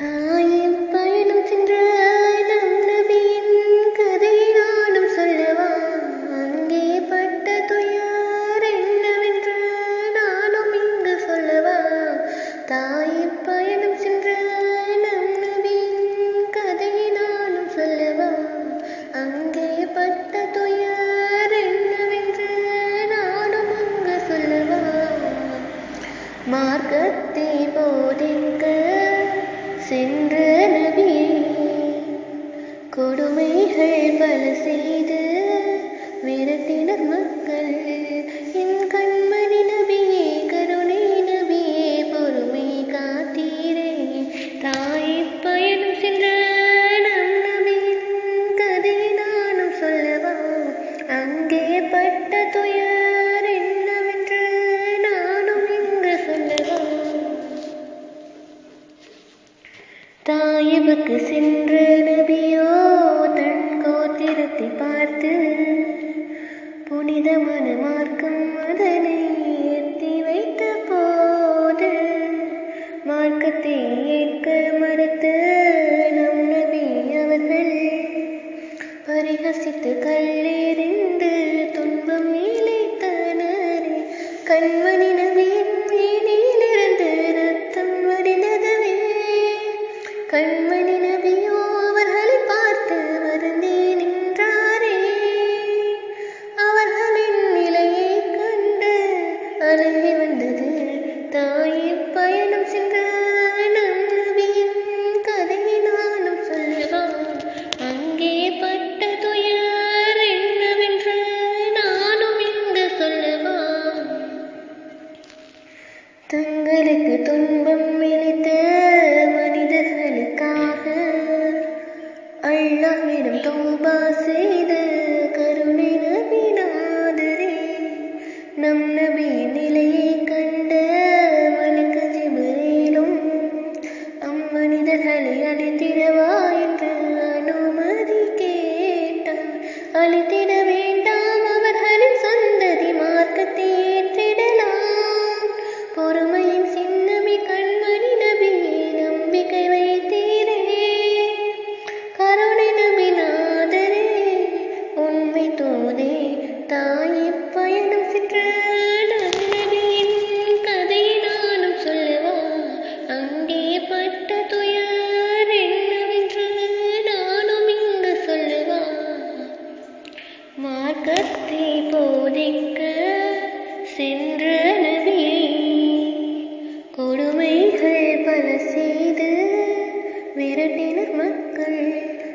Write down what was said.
தாயும் பயணம் சென்ற நம் நபியின் கதையை நானும் சொல்லவா அங்கே பட்ட துயர் என்னவென்று நானும் இங்கு சொல்லவா தாயும் பயணம் சென்ற நம் நபியின் கதையை நானும் சொல்லவா அங்கே பட்ட துயர் என்னவென்று நானும் இங்கு சொல்லவா மார்க்கத்தை போதிக்க சென்ற கொடுமைகள் பல செய்து மிரட்டினர் மக்கள். என் கண்மணி தாயிவுக்கு சென்று ಕಲಿತಿದೆ பக்தி போதிக்க சென்றனவே. கொடுமைகள் பல செய்து விரட்டின மக்கள்.